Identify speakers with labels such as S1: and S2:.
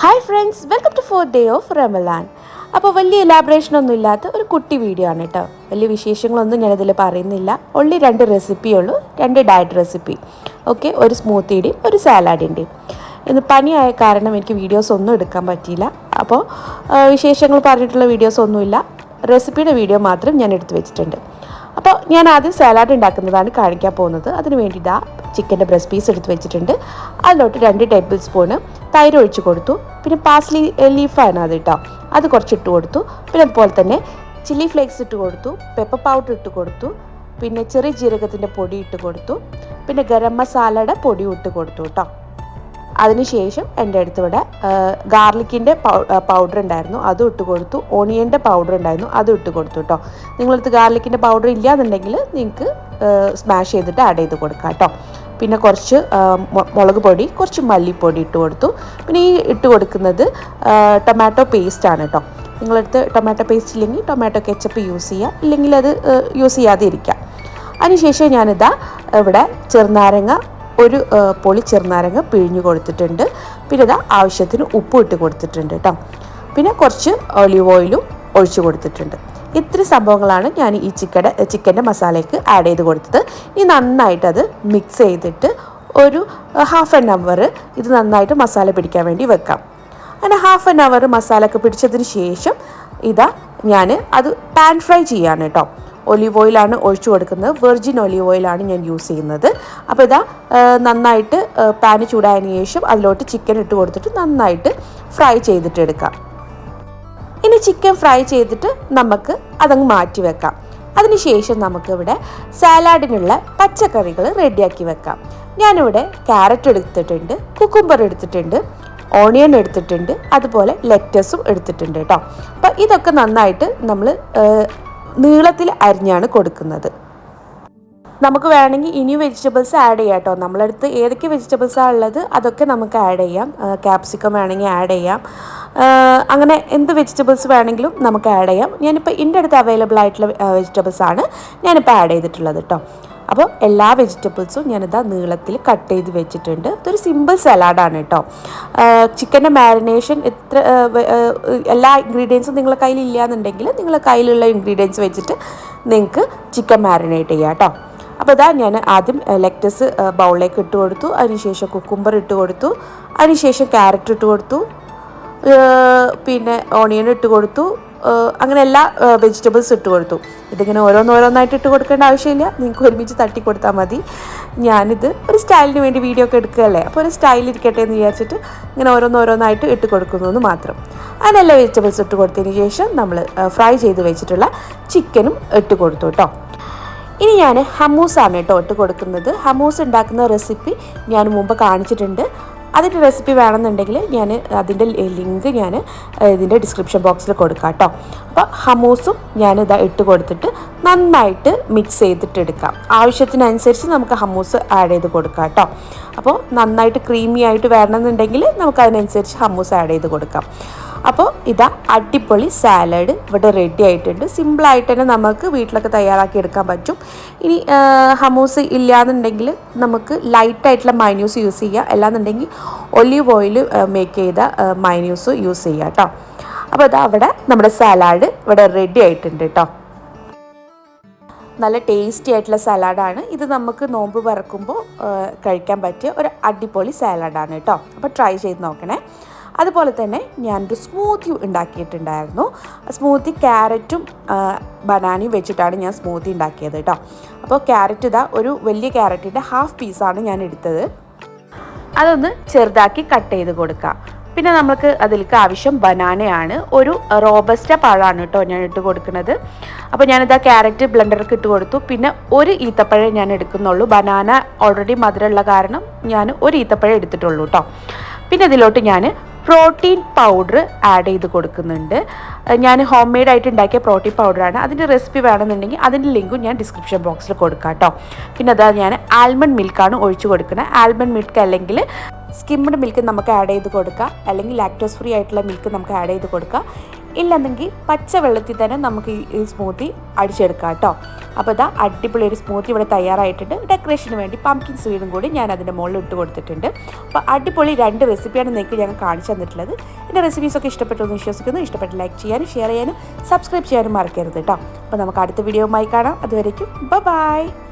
S1: Hi friends welcome to four day of Ramadan അപ്പോൾ വലിയ elaboration ഒന്നും ഇല്ലാത്ത ഒരു കുട്ടി വീഡിയോ ആണ് കേട്ടോ വലിയ വിശേഷങ്ങളൊന്നും ഞാനിതിൽ പറയുന്നില്ല. ഒള്ളി രണ്ട് റെസിപ്പി ഉള്ളൂ. രണ്ട് ഡയറ്റ് റെസിപ്പി ഓക്കെ ഒരു സ്മൂത്തിയുടെയും ഒരു സാലാഡിന്റെയും ഇന്ന് പനിയായ കാരണം എനിക്ക് വീഡിയോസ് ഒന്നും എടുക്കാൻ പറ്റിയില്ല. അപ്പോൾ വിശേഷങ്ങൾ പറഞ്ഞിട്ടുള്ള വീഡിയോസ് ഒന്നുമില്ല. റെസിപ്പിയുടെ വീഡിയോ മാത്രം ഞാൻ എടുത്തു വെച്ചിട്ടുണ്ട്. അപ്പോൾ ഞാൻ ആദ്യം സലാഡ് ഉണ്ടാക്കുന്നതാണ് കാണിക്കാൻ പോകുന്നത്. അതിന് വേണ്ടിയിട്ട് ആ ചിക്കന്റെ ബ്രസ്റ്റ് പീസ് എടുത്ത് വെച്ചിട്ടുണ്ട്. അതിലോട്ട് രണ്ട് ടേബിൾ സ്പൂണ് തൈര് ഒഴിച്ച് കൊടുത്തു. പിന്നെ പാസ്ലി ലീഫാണ് അത് കേട്ടോ അത് കുറച്ച് ഇട്ട് കൊടുത്തു. പിന്നെ അതുപോലെ തന്നെ ചില്ലി ഫ്ലേക്സ് ഇട്ട് കൊടുത്തു. പെപ്പർ പൗഡർ ഇട്ട് കൊടുത്തു. പിന്നെ ചെറിയ ജീരകത്തിന്റെ പൊടി ഇട്ട് കൊടുത്തു. പിന്നെ ഗരം മസാലയുടെ പൊടി ഇട്ട് കൊടുത്തു കേട്ടോ അതിനുശേഷം എന്റെ അടുത്ത് ഇവിടെ ഗാർലിക്കിന്റെ പൗഡർ ഉണ്ടായിരുന്നു. അതും ഇട്ട് കൊടുത്തു. ഓണിയന്റെ പൗഡർ ഉണ്ടായിരുന്നു. അതും ഇട്ട് കൊടുത്തു കേട്ടോ നിങ്ങളടുത്ത് ഗാർലിക്കിന്റെ പൗഡർ ഇല്ലാന്നുണ്ടെങ്കിൽ നിങ്ങൾക്ക് സ്മാഷ് ചെയ്തിട്ട് ആഡ് ചെയ്ത് കൊടുക്കാം കേട്ടോ പിന്നെ കുറച്ച് മുളക് പൊടി കുറച്ച് മല്ലിപ്പൊടി ഇട്ട് കൊടുത്തു. പിന്നെ ഈ ഇട്ട് കൊടുക്കുന്നത് ടൊമാറ്റോ പേസ്റ്റാണ് കേട്ടോ നിങ്ങളടുത്ത് ടൊമാറ്റോ പേസ്റ്റ് ഇല്ലെങ്കിൽ ടൊമാറ്റോ കെച്ചപ്പ് യൂസ് ചെയ്യുക. ഇല്ലെങ്കിൽ അത് യൂസ് ചെയ്യാതെ ഇരിക്കാം അതിനുശേഷം ഞാനിതാ ഇവിടെ ചെറുനാരങ്ങ ഒരു പൊളി ചെറുനാരങ്ങ പിഴിഞ്ഞു കൊടുത്തിട്ടുണ്ട്. പിന്നെ ഇതാ ആവശ്യത്തിന് ഉപ്പ് ഇട്ട് കൊടുത്തിട്ടുണ്ട് കേട്ടോ പിന്നെ കുറച്ച് ഒലിവ് ഓയിലും ഒഴിച്ചു കൊടുത്തിട്ടുണ്ട്. ഇത്ര സംഭവങ്ങളാണ് ഞാൻ ഈ ചിക്കടെ ചിക്കന്റെ മസാലയ്ക്ക് ആഡ് ചെയ്ത് കൊടുത്തത്. ഇനി നന്നായിട്ട് അത് മിക്സ് ചെയ്തിട്ട് ഒരു ഹാഫ് ആൻ അവർ ഇത് നന്നായിട്ട് മസാല പിടിക്കാൻ വേണ്ടി വെക്കാം. അങ്ങനെ ഹാഫ് ആൻ അവർ മസാലയ്ക്ക് പിടിച്ചതിന് ശേഷം ഇതാ ഞാൻ അത് പാൻ ഫ്രൈ ചെയ്യാണ് കേട്ടോ ഒലിവ് ഓയിലാണ് ഒഴിച്ചു കൊടുക്കുന്നത്. വെർജിൻ ഒലിവ് ഓയിലാണ് ഞാൻ യൂസ് ചെയ്യുന്നത്. അപ്പോൾ ഇതാ നന്നായിട്ട് പാന് ചൂടായതിനു ശേഷം അതിലോട്ട് ചിക്കൻ ഇട്ട് കൊടുത്തിട്ട് നന്നായിട്ട് ഫ്രൈ ചെയ്തിട്ട് എടുക്കാം ഇനി ചിക്കൻ ഫ്രൈ ചെയ്തിട്ട് നമുക്ക് അതങ്ങ് മാറ്റി വെക്കാം. അതിനുശേഷം നമുക്കിവിടെ സാലാഡിനുള്ള പച്ചക്കറികൾ റെഡിയാക്കി വെക്കാം. ഞാനിവിടെ ക്യാരറ്റ് എടുത്തിട്ടുണ്ട് കുക്കുംബർ എടുത്തിട്ടുണ്ട് ഓണിയൻ എടുത്തിട്ടുണ്ട് അതുപോലെ ലെറ്റസും എടുത്തിട്ടുണ്ട് കേട്ടോ അപ്പോൾ ഇതൊക്കെ നന്നായിട്ട് നമ്മൾ നീളത്തിൽ അരിഞ്ഞാണ് കൊടുക്കുന്നത്. നമുക്ക് വേണമെങ്കിൽ ഇനി വെജിറ്റബിൾസ് ആഡ് ചെയ്യാം കേട്ടോ നമ്മളടുത്ത് ഏതൊക്കെ വെജിറ്റബിൾസാണ് ഉള്ളത് അതൊക്കെ നമുക്ക് ആഡ് ചെയ്യാം. ക്യാപ്സിക്കം വേണമെങ്കിൽ ആഡ് ചെയ്യാം. അങ്ങനെ എന്ത് വെജിറ്റബിൾസ് വേണമെങ്കിലും നമുക്ക് ആഡ് ചെയ്യാം. ഞാനിപ്പോൾ എന്റെ അടുത്ത് അവൈലബിൾ ആയിട്ടുള്ള വെജിറ്റബിൾസ് ആണ് ഞാനിപ്പോൾ ആഡ് ചെയ്തിട്ടുള്ളത് കേട്ടോ അപ്പോൾ എല്ലാ വെജിറ്റബിൾസും ഞാനിതാ നീളത്തിൽ കട്ട് ചെയ്ത് വെച്ചിട്ടുണ്ട്. ഇതൊരു സിമ്പിൾ സലാഡാണ് കേട്ടോ. ചിക്കന്റെ മാരിനേഷൻ എത്ര എല്ലാ ഇൻഗ്രീഡിയൻസും നിങ്ങളെ കയ്യിൽ ഇല്ലയെന്നുണ്ടെങ്കിൽ നിങ്ങളെ കയ്യിലുള്ള ഇൻഗ്രീഡിയൻസ് വെച്ചിട്ട് നിങ്ങൾക്ക് ചിക്കൻ മാരിനേറ്റ് ചെയ്യാം കേട്ടോ. അപ്പോൾ ഇതാ ഞാൻ ആദ്യം ലെക്ടസ് ബൗളിലേക്ക് ഇട്ട് കൊടുത്തു. അതിനുശേഷം കുക്കുംബർ ഇട്ട് കൊടുത്തു. അതിനുശേഷം ക്യാരറ്റ് ഇട്ട് കൊടുത്തു. പിന്നെ ഓണിയൻ ഇട്ട് കൊടുത്തു. അങ്ങനെ എല്ലാ വെജിറ്റബിൾസ് ഇട്ട് കൊടുത്തു. ഇതിങ്ങനെ ഓരോന്നോരോന്നായിട്ട് ഇട്ട് കൊടുക്കേണ്ട ആവശ്യമില്ല. നിങ്ങൾക്ക് ഒരുമിച്ച് തട്ടി കൊടുത്താൽ മതി. ഞാനിത് ഒരു സ്റ്റൈലിന് വേണ്ടി വീഡിയോ ഒക്കെ എടുക്കുകയല്ലേ? അപ്പോൾ ഒരു സ്റ്റൈൽ ഇരിക്കട്ടെ എന്ന് വിചാരിച്ചിട്ട് ഇങ്ങനെ ഓരോന്നോരോന്നായിട്ട് ഇട്ട് കൊടുക്കുന്നു മാത്രം. അങ്ങനെ എല്ലാ വെജിറ്റബിൾസ് ഇട്ട് കൊടുത്തതിന് ശേഷം നമ്മൾ ഫ്രൈ ചെയ്ത് വെച്ചിട്ടുള്ള ചിക്കനും ഇട്ട് കൊടുത്തു കേട്ടോ. ഇനി ഞാൻ ഹമൂസാണ് കേട്ടോ ഇട്ട് കൊടുക്കുന്നത്. ഹമൂസ് ഉണ്ടാക്കുന്ന റെസിപ്പി ഞാൻ മുമ്പ് കാണിച്ചിട്ടുണ്ട്. അതിന്റെ റെസിപ്പി വേണമെന്നുണ്ടെങ്കിൽ ഞാൻ അതിന്റെ ലിങ്ക് ഞാൻ ഇതിന്റെ ഡിസ്ക്രിപ്ഷൻ ബോക്സിൽ കൊടുക്കാം കേട്ടോ അപ്പോൾ ഹമൂസും ഞാൻ ഇതാ ഇട്ട് കൊടുത്തിട്ട് നന്നായിട്ട് മിക്സ് ചെയ്തിട്ട് എടുക്കാം ആവശ്യത്തിനനുസരിച്ച് നമുക്ക് ഹമൂസ് ആഡ് ചെയ്ത് കൊടുക്കാം കേട്ടോ അപ്പോൾ നന്നായിട്ട് ക്രീമി ആയിട്ട് വരണമെന്നുണ്ടെങ്കിൽ നമുക്ക് അതിനനുസരിച്ച് ഹമൂസ് ആഡ് ചെയ്ത് കൊടുക്കാം. അപ്പോൾ ഇതാ അടിപൊളി സാലഡ് ഇവിടെ റെഡി ആയിട്ടുണ്ട്. സിമ്പിളായിട്ട് തന്നെ നമുക്ക് വീട്ടിലൊക്കെ തയ്യാറാക്കി എടുക്കാൻ പറ്റും. ഇനി ഹമൂസ് ഇല്ലയെന്നുണ്ടെങ്കിൽ നമുക്ക് ലൈറ്റായിട്ടുള്ള മൈന്യൂസ് യൂസ് ചെയ്യുക അല്ലാന്നുണ്ടെങ്കിൽ ഒലിവ് ഓയിൽ മേക്ക് ചെയ്ത മൈന്യൂസ് യൂസ് ചെയ്യുക കേട്ടോ. അപ്പോൾ ഇതാ അവിടെ നമ്മുടെ സാലാഡ് ഇവിടെ റെഡി ആയിട്ടുണ്ട് കേട്ടോ. നല്ല ടേസ്റ്റി ആയിട്ടുള്ള സലാഡാണ് ഇത് നമുക്ക് നോമ്പ് പറക്കുമ്പോൾ കഴിക്കാൻ പറ്റിയ ഒരു അടിപൊളി സാലഡാണ് കേട്ടോ. അപ്പോൾ ട്രൈ ചെയ്ത് നോക്കണേ. അതുപോലെ തന്നെ ഞാനൊരു സ്മൂത്തി ഉണ്ടാക്കിയിട്ടുണ്ടായിരുന്നു. സ്മൂത്തി ക്യാരറ്റും ബനാനയും വെച്ചിട്ടാണ് ഞാൻ സ്മൂത്തി ഉണ്ടാക്കിയത് കേട്ടോ. അപ്പോൾ ക്യാരറ്റ് ഇതാ ഒരു വലിയ ക്യാരറ്റിന്റെ ഹാഫ് പീസാണ് ഞാൻ എടുത്തത്. അതൊന്ന് ചെറുതാക്കി കട്ട് ചെയ്ത് കൊടുക്കാം. പിന്നെ നമുക്ക് അതിലേക്ക് ആവശ്യം ബനാനയാണ് ഒരു റോബസ്റ്റ പഴമാണ് കേട്ടോ ഞാൻ ഇട്ട് കൊടുക്കുന്നത്. അപ്പോൾ ഞാനിതാ ക്യാരറ്റ് ബ്ലെൻഡറിൽ ഇട്ട് കൊടുത്തു. പിന്നെ ഒരു ഈത്തപ്പഴം ഞാൻ എടുക്കുന്നുള്ളൂ. ബനാന ഓൾറെഡി മധുരമുള്ള കാരണം ഞാൻ ഒരു ഈത്തപ്പഴം എടുത്തിട്ടുള്ളൂ കേട്ടോ. പിന്നെ ഇതിലോട്ട് ഞാൻ പ്രോട്ടീൻ പൗഡർ ആഡ് ചെയ്ത് കൊടുക്കുന്നുണ്ട്. ഞാൻ ഹോം മെയ്ഡ് ആയിട്ട് ഉണ്ടാക്കിയ പ്രോട്ടീൻ പൗഡറാണ്. അതിന്റെ റെസിപ്പി വേണമെന്നുണ്ടെങ്കിൽ അതിന്റെ ലിങ്കും ഞാൻ ഡിസ്ക്രിപ്ഷൻ ബോക്സിൽ കൊടുക്കാം കേട്ടോ. പിന്നെ അതാ ഞാൻ ആൽമണ്ട് മിൽക്കാണ് ഒഴിച്ചു കൊടുക്കുന്നത് ആൽമണ്ട് മിൽക്ക് അല്ലെങ്കിൽ സ്കിംഡ് മിൽക്ക് നമുക്ക് ആഡ് ചെയ്ത് കൊടുക്കാം. അല്ലെങ്കിൽ ലാക്ടോസ് ഫ്രീ ആയിട്ടുള്ള മിൽക്ക് നമുക്ക് ആഡ് ചെയ്ത് കൊടുക്കാം. ഇല്ലെന്നെങ്കിൽ പച്ച വെള്ളത്തിൽ തന്നെ നമുക്ക് ഈ- സ്മൂത്തി അടിച്ചെടുക്കാം കേട്ടോ. അപ്പോൾ ഇതാ അടിപൊളി ഒരു സ്മൂത്തി ഇവിടെ തയ്യാറായിട്ടുണ്ട്. ഡെക്കറേഷന് വേണ്ടി പംകിൻ സ്വീഡും കൂടി ഞാൻ അതിന്റെ മുകളിൽ ഇട്ട് കൊടുത്തിട്ടുണ്ട്. അപ്പോൾ അടിപൊളി രണ്ട് റെസിപ്പിയാണ് നിങ്ങൾക്ക് ഞങ്ങൾ കാണിച്ചു തന്നിട്ടുള്ളത്. എന്റെ റെസിപ്പീസൊക്കെ ഇഷ്ടപ്പെട്ടു എന്ന് വിശ്വസിക്കുന്നു. ഇഷ്ടപ്പെട്ട് ലൈക്ക് ചെയ്യാനും ഷെയർ ചെയ്യാനും സബ്സ്ക്രൈബ് ചെയ്യാനും മറക്കരുത് കേട്ടോ. അപ്പോൾ നമുക്ക് അടുത്ത വീഡിയോയുമായി കാണാം. അതുവരേക്കും ബൈ